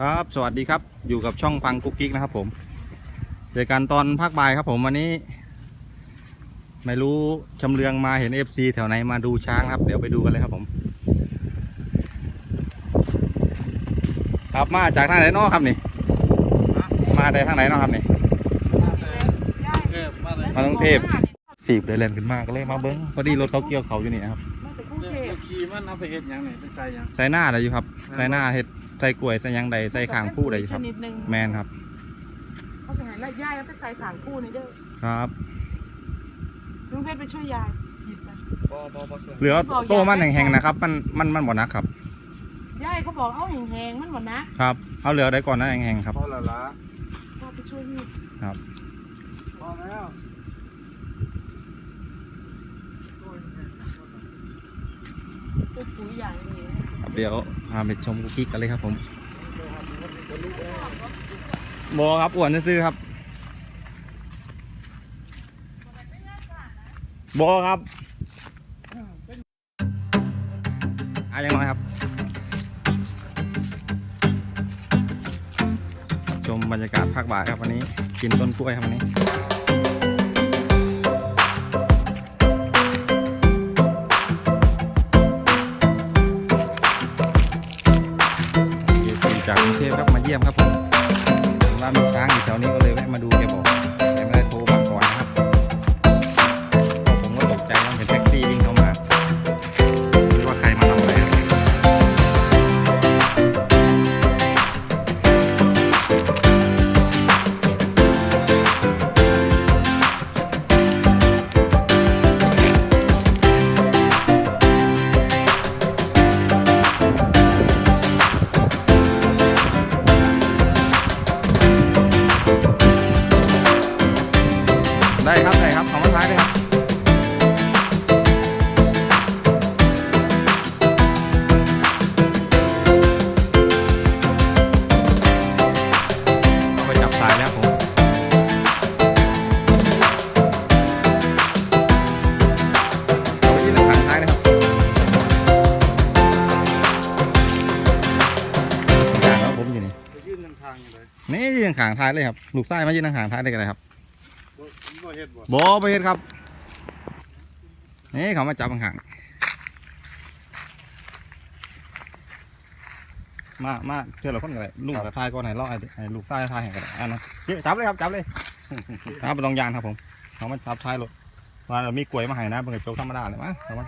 ครับ สวัสดีครับ อยู่กับช่องพังกุ๊กกิ๊กนะครับ ผม เจอกันตอนภาคบ่ายครับ ผมวันนี้ ไม่รู้ชำเลืองมาเห็น FC แถวไหนมาดูช้างครับ เดี๋ยวไปดูกันเลยครับผม ครับมาจากทางไหนเนาะครับนี่ มาแต่ทางไหนเนาะครับนี่ มาตรงเทพสีบเลยเล่นขึ้นมากเลยมาเบิ้งพอดีรถเขาเกี่ยวเขาอยู่นี่นะครับมาจากกรุงเทพขี่มันเอาไปเฮ็ดหยังนี่ไปใส่หยังใส่หน้าอะไรอยู่ครับใส่หน้าเห็ด ใส่กล้วยใส่หยังใดใส่ข้างผู้ใดอยู่ชครับ นิดหนึ่งแมนครับเขาไปหาไล่ย่ายแล้วไปใส่ขางคู่นี่เด้อครับ ลุงเพชรไปช่วยยายหยิบไปบ่บ่บ่ช่วยเหลือโตมันแห้งๆนะครับ มันมันมันบ่หนักครับ ยายเขาบอกเอาแหงๆมันหมดนะครับ เอาเหลือได้ก่อนนะแห้งๆครับ พอแล้วล่ะพ่อไปช่วยนี่ครับพอแล้วตัวปุ๋ยอย่างนี้ ครับ เดี๋ยวพาไปชมกุ๊กกิ๊กกันเลยครับผมบอครับอ้วนซื้อครับบอครับอายังน้อยครับ ชมบรรยากาศภาคบ่ายครับวันนี้ กินต้นกล้วยครับวันนี้ จากกรุงเทพครับมาเยี่ยมครับผมเห็นว่ามีช้างอยู่แถวนี้ก็เลย นี่ยืนข้างท้ายเลยครับลูกไส้มายืนข้างท้ายได้กันเลยครับบ่บ่เฮ็ดบ่บอไปเฮ็ดครับนี่เขามาจับข้างๆมามาเชื่อเราคนกันเลยลูกกับทายก่อนไหนล่อไอ้ไอ้ลูกทายทายให้กันเลยอันนั้นเจ๊จับเลยครับจับเลยจับไปตรงยางครับผมเขามาจับท้ายรถว่าเรามีกล้วยมาให้นะเป็นกระจกธรรมดาเลยมั้ยเขามา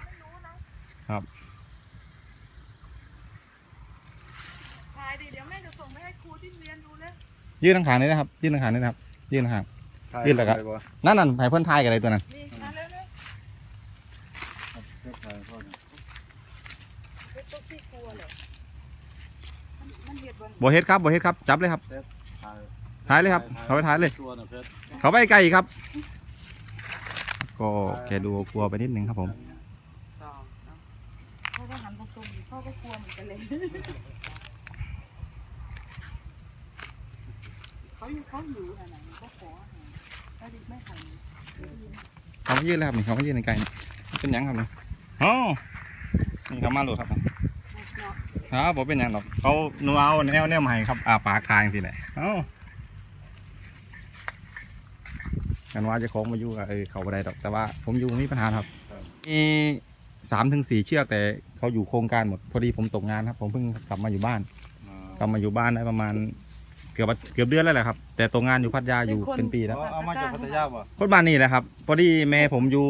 ถ่ายดิเดี๋ยวแม่จะส่งไปให้ครูที่เรียนดูเลย ยื่นทางขางนี้นะครับ ยื่นทางขางนี้นะครับ ยื่นทางขาง ยื่นเลยครับถ่าบ่นั่นนั่นให้เพื่อนทายกันเลยตัวนั้นนี่มาเร็วครับถ่ายพ่อนะๆเป็นตัวที่กลัวเหรอมันมันเห็ดบนบอเฮ็ดครับบอเฮ็ดครับ จับเลยครับถ่ายท้ายเลยครับ เขาไปท้ายเลยตัวน่ะเพชรเขาไปไกลอีกครับ ก็แกดูกลัวไปนิดนึงครับผมสองเนาะพ่อก็หันตรงๆอยู่พ่อก็กลัวเหมือนกันเลยเขา อยู่เขาอยู่อันไหนเขาขออาหารถ้าดิไม่ทำเขามายื่นเลยครับนี่เขามายื่นในไกลนี่เป็นหยังครับนี่อ๋อนี่เขามาโหลดครับครับผมเป็นหยังหรอกเขาหนูเอาแนวแนวใหม่ครับอาปากคางสิแหละเอ้ากันว่าเจะคล้าของมาอยู่กับเออเขาบ่ได้ดอกแต่ว่าผมอยู่มีปัญหาครับมีสามถึงสี่เชือกแต่เขาอยู่โครงการหมดพอดีผมตกงานครับ ผมเพิ่งกลับมาอยู่บ้านอ่ากลับมาอยู่บ้านได้ประมาณเกือบเกือบเดือนแล้วแหละครับ แต่ตกงานอยู่พัทยาอยู่เป็นปีแล้วเอาเอามาจากพัทยาบ่คนบ้านนี่แหละครับพอดีแม่ผมอยู่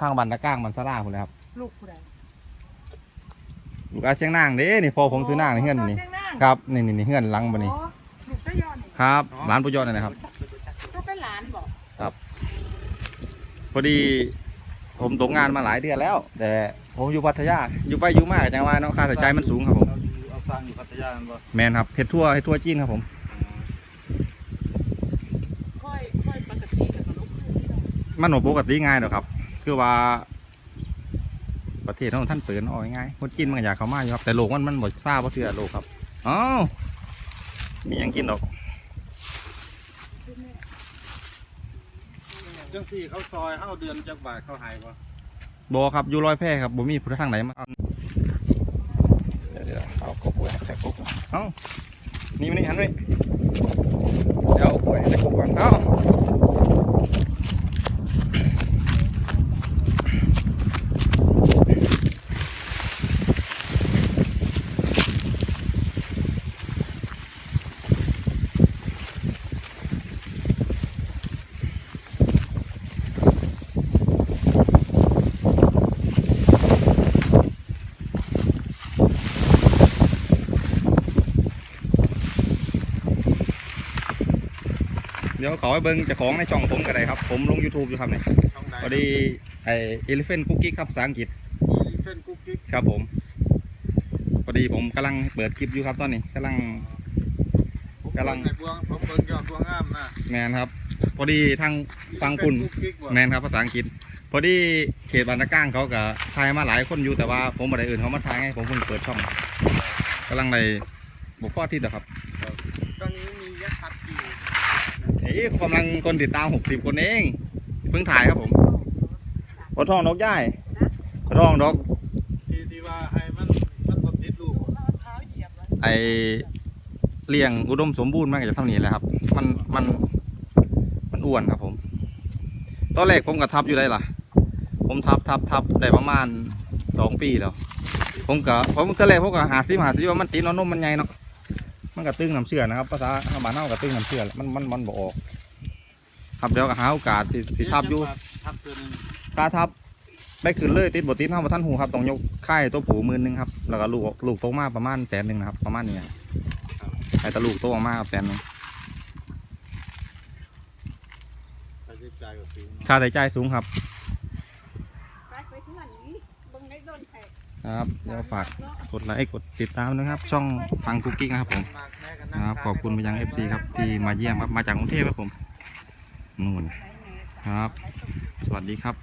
ข้างบันตะก้างบันสลาคุณเลยครับลูกผู้ใดลูกอาเชียงนางเด้นี่พอผมซื้อนางในเฮือนนี่จ้างนางครับนี่นี่นี่เฮือนหลังบันนี้อ๋อลูกเจ้ายอดนี่ครับร้านปุยยอดนี่นะครับ ก็เป็นหลานบอกพอดีผมตกงานมาหลายเดือนแล้ว แต่ผมอยู่พัทยาอยู่ไปอยู่มากจังว่าเนาะค่าใช้จ่ายมันสูงครับผมเอาอยู่เอาสร้างอยู่พัทยาแม่นบ่แมนครับเฮ็ดทั่วเฮ็ดทั่วจีนครับผม ค่อยค่อยปกติกับลูกคู่ ที่เรามันบ่ปกติง่ายหรอกครับ คือว่า ประเทศของท่านเปิดเอาง่ายๆคนจีนมันก็อยากเข้ามาอยู่ครับแต่โลกมันมันบ่ทราบว่าเชื่อโลกครับอ้าวมีหยังกินดอกคือแม่จังซี่เขาซอยเฮาเดือนจักบาทเขาใหายบ่บอครับอยู่รอยแพร่ครับบ่มีผู้ทางไหนมาเอาเดี๋ยวๆเอากบไว้ใส่กบเอ้านี่มานี่หันไปเดี๋ยวเอาไปในกบก่อนเอ้า ดี๋ยวขอไปเบิ้งเจะของในช่องผมก็ได้ครับ ผมลง YouTube อยู่ครับเนี่ยช่องไหนพอดีไอเอลิเฟนคุกกี้ครับภาษาอังกฤษเส้นกุ๊กกิ๊กครับผมพอดีผมกำลังเปิดคลิปอยู่ครับตอนนี้กำลัง ผมกำลังเบิ่ในบวงผมเบิ่งยอดบวงงามนะแมนครับ พอดีทาง ฟังคุณกุ๊กกิ๊กบ่แมนครับภาษาอังกฤษ พอดีเขตบานตะก้างเขากับทายมาหลายคนอยู่แต่ว่าผมอะไรอื่นเขามาทายไงผมเพิ่งเปิดช่องกำลังในบุกข้อที่นะครับ ตอนนี้มียักษ์พัดอยู่ เอ้ยกำลังคนติดตามหกสิบคนเองเพิ่งถ่ายครับผมปทองดอกย่ายปทองดอกที่ที่ว่าให้มันมันบ่ติดลูกเราเท้าเหยียบแล้วไอเลี้ยงอุดมสมบูรณ์มากจะเท่านี้แหละครับ มันมันมันอ้วนครับผม ตอนแรกผมก็ทับอยู่ได้ล่ะ ผมทับทับทับได้ประมาณสองปีแล้ว ผมก็ผมตอนแรกผมก็หาซิมหาซิว่ามันตีนเอานมมันใหญ่เนาะ มันก็ตึงน้ำเชื่อนะครับภาษาบ้านเฮาก็ตึงน้ำเชื่อมันมันมันบ่ออก ครับเดี๋ยวก็หาโอกาสสิสิทับอยู่ทับตัวหนึงตาทับได้ขึ้นเลยติดบติดเท่ามาท่านหูครับต้องยกค่ายตัวผูหมื่นหนึงครับแล้วก็ลูกลูกโตมาประมาณแสนหนึ่งนะครับประมาณนี้ครับไอ้ตะลูกโตออกมาแสนหนึ่งค่าใช้จ่ายก็สูงค่าใช้จ่ายสูงครับ ไปไปที่ไหนเบิ่งได้โดนแทก ครับเดี๋ยวฝากกดไลค์กดติดตามนะครับ ช่องฟังคุกกิ้งนะครับผมมากแม่ก็คนั่งรับขอบคุณไปยัง FC ครับที่มาเยี่ยมครับมาจากกรุงเทพครับผมนู่นครับ สวัสดีครับ